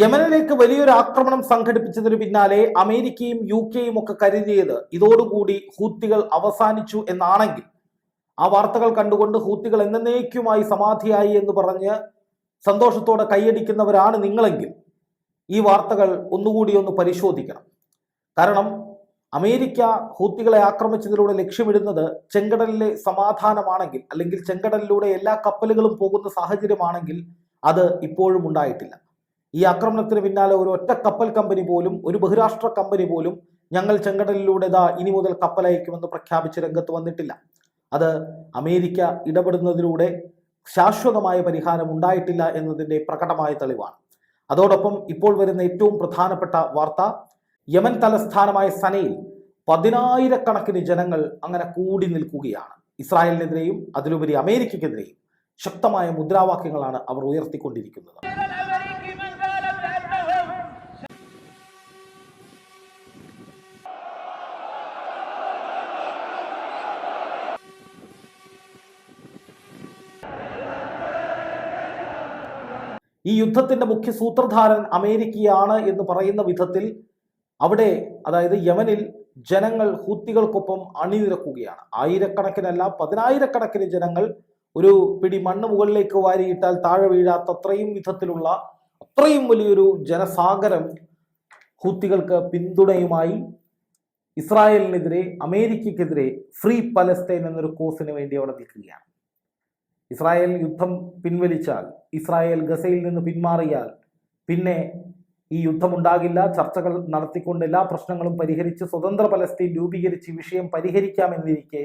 യമനിലേക്ക് വലിയൊരു ആക്രമണം സംഘടിപ്പിച്ചതിന് പിന്നാലെ അമേരിക്കയും യു കെയും ഒക്കെ കരുതിയത് ഇതോടുകൂടി ഹൂത്തികൾ അവസാനിച്ചു എന്നാണെങ്കിൽ ആ വാർത്തകൾ കണ്ടുകൊണ്ട് ഹൂത്തികൾ എന്നേക്കുമായി സമാധിയായി എന്ന് പറഞ്ഞ് സന്തോഷത്തോടെ കൈയടിക്കുന്നവരാണ് നിങ്ങളെങ്കിൽ ഈ വാർത്തകൾ ഒന്നുകൂടി ഒന്ന് പരിശോധിക്കണം. കാരണം അമേരിക്ക ഹൂത്തികളെ ആക്രമിച്ചതിലൂടെ ലക്ഷ്യമിടുന്നത് ചെങ്കടലിലെ സമാധാനമാണെങ്കിൽ അല്ലെങ്കിൽ ചെങ്കടലിലൂടെ എല്ലാ കപ്പലുകളും പോകുന്ന സാഹചര്യമാണെങ്കിൽ അത് ഇപ്പോഴും ഉണ്ടായിട്ടില്ല. ഈ ആക്രമണത്തിന് പിന്നാലെ ഒരു ഒറ്റ കപ്പൽ കമ്പനി പോലും ഒരു ബഹുരാഷ്ട്ര കമ്പനി പോലും ഞങ്ങൾ ചെങ്കടലിലൂടെ ദാ ഇനി മുതൽ കപ്പലയക്കുമെന്ന് പ്രഖ്യാപിച്ച് രംഗത്ത് വന്നിട്ടില്ല. അത് അമേരിക്ക ഇടപെടുന്നതിലൂടെ ശാശ്വതമായ പരിഹാരം ഉണ്ടായിട്ടില്ല എന്നതിന്റെ പ്രകടമായ തെളിവാണ്. അതോടൊപ്പം ഇപ്പോൾ വരുന്ന ഏറ്റവും പ്രധാനപ്പെട്ട വാർത്ത യമൻ തലസ്ഥാനമായ സനയിൽ പതിനായിരക്കണക്കിന് ജനങ്ങൾ അങ്ങനെ കൂടി നിൽക്കുകയാണ്. ഇസ്രായേലിനെതിരെയും അതിലുപരി അമേരിക്കയ്ക്കെതിരെയും ശക്തമായ മുദ്രാവാക്യങ്ങളാണ് അവർ ഉയർത്തിക്കൊണ്ടിരിക്കുന്നത്. ഈ യുദ്ധത്തിന്റെ മുഖ്യ സൂത്രധാരൻ അമേരിക്കയാണ് എന്ന് പറയുന്ന വിധത്തിൽ അവിടെ അതായത് യമനിൽ ജനങ്ങൾ ഹൂത്തികൾക്കൊപ്പം അണിനിരക്കുകയാണ്. ആയിരക്കണക്കിനല്ല പതിനായിരക്കണക്കിന് ജനങ്ങൾ ഒരു പിടി മണ്ണ് മുകളിലേക്ക് വാരിയിട്ടാൽ താഴെ വീഴാത്ത അത്രയും വിധത്തിലുള്ള അത്രയും വലിയൊരു ജനസാഗരം ഹൂത്തികൾക്ക് പിന്തുണയുമായി ഇസ്രായേലിനെതിരെ അമേരിക്കക്കെതിരെ ഫ്രീ പലസ്തീൻ എന്നൊരു കോസിന് വേണ്ടി അവിടെ നിൽക്കുകയാണ്. ഇസ്രായേൽ യുദ്ധം പിൻവലിച്ചാൽ ഇസ്രായേൽ ഗസയിൽ നിന്ന് പിന്മാറിയാൽ പിന്നെ ഈ യുദ്ധമുണ്ടാകില്ല. ചർച്ചകൾ നടത്തിക്കൊണ്ട് എല്ലാ പ്രശ്നങ്ങളും പരിഹരിച്ച് സ്വതന്ത്ര പലസ്തീൻ രൂപീകരിച്ച് വിഷയം പരിഹരിക്കാമെന്നിരിക്കെ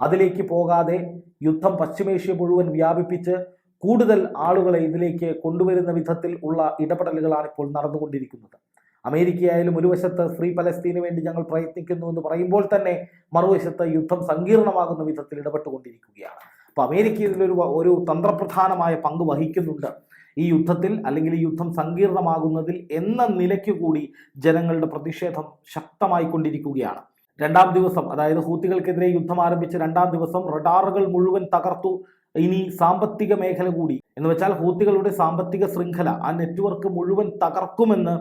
അതിലേക്ക് പോകാതെ യുദ്ധം പശ്ചിമേഷ്യ മുഴുവൻ വ്യാപിപ്പിച്ച് കൂടുതൽ ആളുകളെ ഇതിലേക്ക് കൊണ്ടുവരുന്ന വിധത്തിൽ ഉള്ള ഇടപെടലുകളാണ് ഇപ്പോൾ നടന്നുകൊണ്ടിരിക്കുന്നത്. അമേരിക്കയായാലും ഒരു വശത്ത് ഫ്രീ പലസ്തീന് വേണ്ടി ഞങ്ങൾ പ്രയത്നിക്കുന്നു എന്ന് പറയുമ്പോൾ തന്നെ മറുവശത്ത് യുദ്ധം സങ്കീർണമാകുന്ന വിധത്തിൽ ഇടപെട്ടുകൊണ്ടിരിക്കുകയാണ്. അപ്പൊ അമേരിക്ക ഇതിലൊരു ഒരു തന്ത്രപ്രധാനമായ പങ്ക് വഹിക്കുന്നുണ്ട്. ഈ യുദ്ധത്തിൽ അല്ലെങ്കിൽ ഈ യുദ്ധം സങ്കീർണമാകുന്നതിൽ എന്ന നിലയ്ക്ക് കൂടി ജനങ്ങളുടെ പ്രതിഷേധം ശക്തമായിക്കൊണ്ടിരിക്കുകയാണ് രണ്ടാം ദിവസം അതായത് ഹൂത്തികൾക്കെതിരെ യുദ്ധം ആരംഭിച്ച രണ്ടാം ദിവസം റഡാറുകൾ മുഴുവൻ തകർത്തു. ഇനി സാമ്പത്തിക മേഖല കൂടി. എന്ന് വെച്ചാൽ ഹൂത്തികളുടെ സാമ്പത്തിക ശൃംഖല ആ നെറ്റ്വർക്ക് മുഴുവൻ തകർക്കുമെന്ന്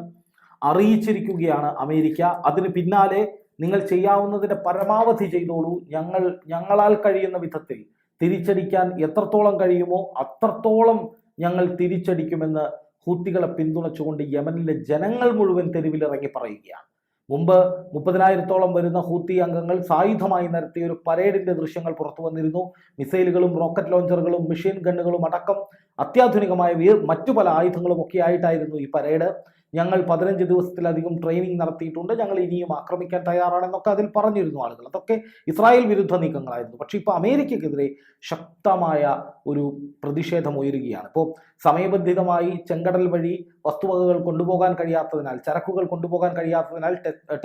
അറിയിച്ചിരിക്കുകയാണ് അമേരിക്ക. അതിന് പിന്നാലെ നിങ്ങൾ ചെയ്യാവുന്നതിന്റെ പരമാവധി ചെയ്തോളൂ. ഞങ്ങൾ ഞങ്ങളാൽ കഴിയുന്ന വിധത്തിൽ തിരിച്ചടിക്കാൻ എത്രത്തോളം കഴിയുമോ അത്രത്തോളം ഞങ്ങൾ തിരിച്ചടിക്കുമെന്ന് ഹൂത്തികളെ പിന്തുണച്ചുകൊണ്ട് യമനിലെ ജനങ്ങൾ മുഴുവൻ തെരുവിലിറങ്ങി പറയുകയാണ്. മുമ്പ് മുപ്പതിനായിരത്തോളം വരുന്ന ഹൂത്തി അംഗങ്ങൾ സായുധമായി നടത്തിയ ഒരു പരേഡിന്റെ ദൃശ്യങ്ങൾ പുറത്തു വന്നിരുന്നു. മിസൈലുകളും റോക്കറ്റ് ലോഞ്ചറുകളും മെഷീൻ ഗണ്ണുകളും അടക്കം അത്യാധുനികമായ മറ്റു പല ആയുധങ്ങളും ഒക്കെ ആയിട്ടായിരുന്നു ഈ പരേഡ്. ഞങ്ങൾ പതിനഞ്ച് ദിവസത്തിലധികം ട്രെയിനിങ് നടത്തിയിട്ടുണ്ട്. ഞങ്ങൾ ഇനിയും ആക്രമിക്കാൻ തയ്യാറാണെന്നൊക്കെ അതിൽ പറഞ്ഞിരുന്നു ആളുകൾ. അതൊക്കെ ഇസ്രായേൽ വിരുദ്ധ നീക്കങ്ങളായിരുന്നു. പക്ഷേ ഇപ്പോൾ അമേരിക്കക്കെതിരെ ശക്തമായ ഒരു പ്രതിഷേധം ഉയരുകയാണ്. ഇപ്പോൾ സമയബന്ധിതമായി ചെങ്കടൽ വഴി വസ്തുവകകൾ കൊണ്ടുപോകാൻ കഴിയാത്തതിനാൽ ചരക്കുകൾ കൊണ്ടുപോകാൻ കഴിയാത്തതിനാൽ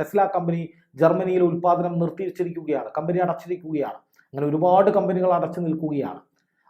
ടെസ്ല കമ്പനി ജർമ്മനിയിൽ ഉൽപ്പാദനം നിർത്തിവെച്ചിരിക്കുകയാണ്. കമ്പനി അടച്ചിരിക്കുകയാണ്. അങ്ങനെ ഒരുപാട് കമ്പനികൾ അടച്ചു നിൽക്കുകയാണ്.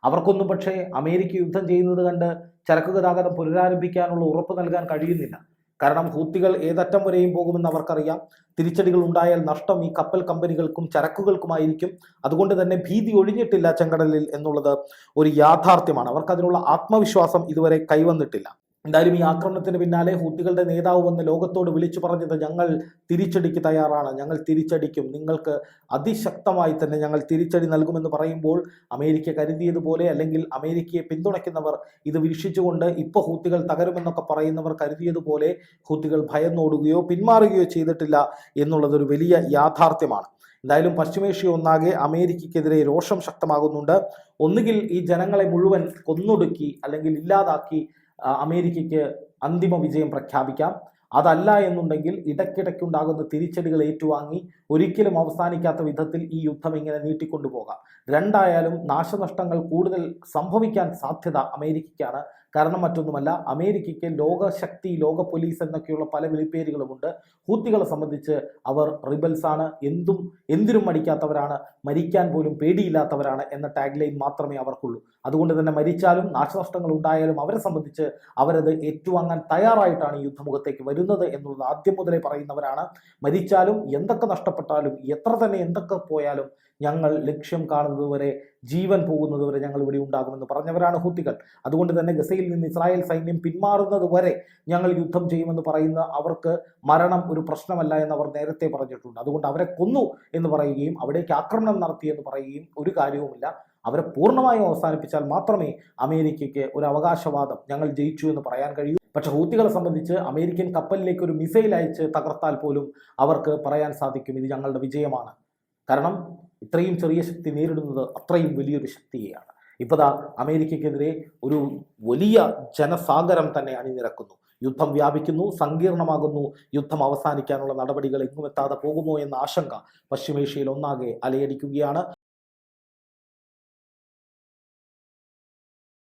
അവർക്കൊന്നും പക്ഷേ അമേരിക്ക യുദ്ധം ചെയ്യുന്നത് കണ്ട് ചരക്ക് ഗതാഗതം പുനരാരംഭിക്കാനുള്ള ഉറപ്പ് നൽകാൻ കഴിയുന്നില്ല. കാരണം ഹൂത്തികൾ ഏതറ്റം വരെയും പോകുമെന്ന് അവർക്കറിയാം. തിരിച്ചടികൾ ഉണ്ടായാൽ നഷ്ടം ഈ കപ്പൽ കമ്പനികൾക്കും ചരക്കുകൾക്കുമായിരിക്കും. അതുകൊണ്ട് തന്നെ ഭീതി ഒഴിഞ്ഞിട്ടില്ല ചെങ്കടലിൽ എന്നുള്ളത് ഒരു യാഥാർത്ഥ്യമാണ്. അവർക്ക് അതിനുള്ള ആത്മവിശ്വാസം ഇതുവരെ കൈവന്നിട്ടില്ല. എന്തായാലും ഈ ആക്രമണത്തിന് പിന്നാലെ ഹൂത്തികളുടെ നേതാവ് വന്ന് ലോകത്തോട് വിളിച്ചു പറഞ്ഞത് ഞങ്ങൾ തിരിച്ചടിക്ക് തയ്യാറാണ്. ഞങ്ങൾ തിരിച്ചടിക്കും. നിങ്ങൾക്ക് അതിശക്തമായി തന്നെ ഞങ്ങൾ തിരിച്ചടി നൽകുമെന്ന് പറയുമ്പോൾ അമേരിക്ക കരുതിയതുപോലെ അല്ലെങ്കിൽ അമേരിക്കയെ പിന്തുണയ്ക്കുന്നവർ ഇത് വീക്ഷിച്ചുകൊണ്ട് ഇപ്പോൾ ഹൂത്തികൾ തകരുമെന്നൊക്കെ പറയുന്നവർ കരുതിയതുപോലെ ഹൂത്തികൾ ഭയന്നോടുകയോ പിന്മാറുകയോ ചെയ്തിട്ടില്ല എന്നുള്ളതൊരു വലിയ യാഥാർത്ഥ്യമാണ്. എന്തായാലും പശ്ചിമേഷ്യ ഒന്നാകെ അമേരിക്കയ്ക്കെതിരെ രോഷം ശക്തമാകുന്നുണ്ട്. ഒന്നുകിൽ ഈ ജനങ്ങളെ മുഴുവൻ കൊന്നൊടുക്കി അല്ലെങ്കിൽ ഇല്ലാതാക്കി അമേരിക്കയ്ക്ക് അന്തിമ വിജയം പ്രഖ്യാപിക്കാം. അതല്ല എന്നുണ്ടെങ്കിൽ ഇടയ്ക്കിടയ്ക്കുണ്ടാകുന്ന തിരിച്ചടികൾ ഏറ്റുവാങ്ങി ഒരിക്കലും അവസാനിക്കാത്ത വിധത്തിൽ ഈ യുദ്ധം ഇങ്ങനെ നീട്ടിക്കൊണ്ടുപോകാം. രണ്ടായാലും നാശനഷ്ടങ്ങൾ കൂടുതൽ സംഭവിക്കാൻ സാധ്യത അമേരിക്കയ്ക്കാണ്. കാരണം മറ്റൊന്നുമല്ല അമേരിക്കയ്ക്ക് ലോകശക്തി ലോക പോലീസ് എന്നൊക്കെയുള്ള പല വിളിപ്പേരുകളുമുണ്ട്. ഹൂത്തികളെ സംബന്ധിച്ച് അവർ റിബൽസ് ആണ്. എന്തും എന്തിനും മടിക്കാത്തവരാണ്. മരിക്കാൻ പോലും പേടിയില്ലാത്തവരാണ് എന്ന ടാഗ് ലൈൻ മാത്രമേ അവർക്കുള്ളൂ. അതുകൊണ്ട് തന്നെ മരിച്ചാലും നാശനഷ്ടങ്ങൾ ഉണ്ടായാലും അവരെ സംബന്ധിച്ച് അവരത് ഏറ്റുവാങ്ങാൻ തയ്യാറായിട്ടാണ് ഈ യുദ്ധമുഖത്തേക്ക് വരുന്നത്. എന്നുള്ളത് ആദ്യം മുതലേ പറയുന്നവരാണ്. മരിച്ചാലും എന്തൊക്കെ നഷ്ടപ്പെട്ടാലും എത്ര തന്നെ എന്തൊക്കെ പോയാലും ഞങ്ങൾ ലക്ഷ്യം കാണുന്നത് വരെ ജീവൻ പോകുന്നത് വരെ ഞങ്ങൾ ഇവിടെ ഉണ്ടാകുമെന്ന് പറഞ്ഞവരാണ് ഹൂത്തികൾ. അതുകൊണ്ട് തന്നെ ഗസയിൽ നിന്ന് ഇസ്രായേൽ സൈന്യം പിന്മാറുന്നത് വരെ ഞങ്ങൾ യുദ്ധം ചെയ്യുമെന്ന് പറയുന്ന അവർക്ക് മരണം ഒരു പ്രശ്നമല്ല എന്ന് അവർ നേരത്തെ പറഞ്ഞിട്ടുണ്ട്. അതുകൊണ്ട് അവരെ കൊന്നു എന്ന് പറയുകയും അവിടേക്ക് ആക്രമണം നടത്തി എന്ന് പറയുകയും ഒരു കാര്യവുമില്ല. അവരെ പൂർണമായും അവസാനിപ്പിച്ചാൽ മാത്രമേ അമേരിക്കയ്ക്ക് ഒരു അവകാശവാദം ഞങ്ങൾ ജയിച്ചു എന്ന് പറയാൻ കഴിയൂ. പക്ഷെ ഹൂത്തികളെ സംബന്ധിച്ച് അമേരിക്കൻ കപ്പലിലേക്ക് ഒരു മിസൈൽ അയച്ച് തകർത്താൽ പോലും അവർക്ക് പറയാൻ സാധിക്കും ഇത് ഞങ്ങളുടെ വിജയമാണ്. കാരണം ഇത്രയും ചെറിയ ശക്തി നേരിടുന്നത് അത്രയും വലിയൊരു ശക്തിയെയാണ്. ഇപ്പതാ അമേരിക്കക്കെതിരെ ഒരു വലിയ ജനസാഗരം തന്നെ അണിനിരക്കുന്നു. യുദ്ധം വ്യാപിക്കുന്നു സങ്കീർണമാകുന്നു യുദ്ധം അവസാനിക്കാനുള്ള നടപടികൾ എങ്ങുമെത്താതെ പോകുമോ എന്ന ആശങ്ക പശ്ചിമേഷ്യയിൽ ഒന്നാകെ അലയടിക്കുകയാണ്.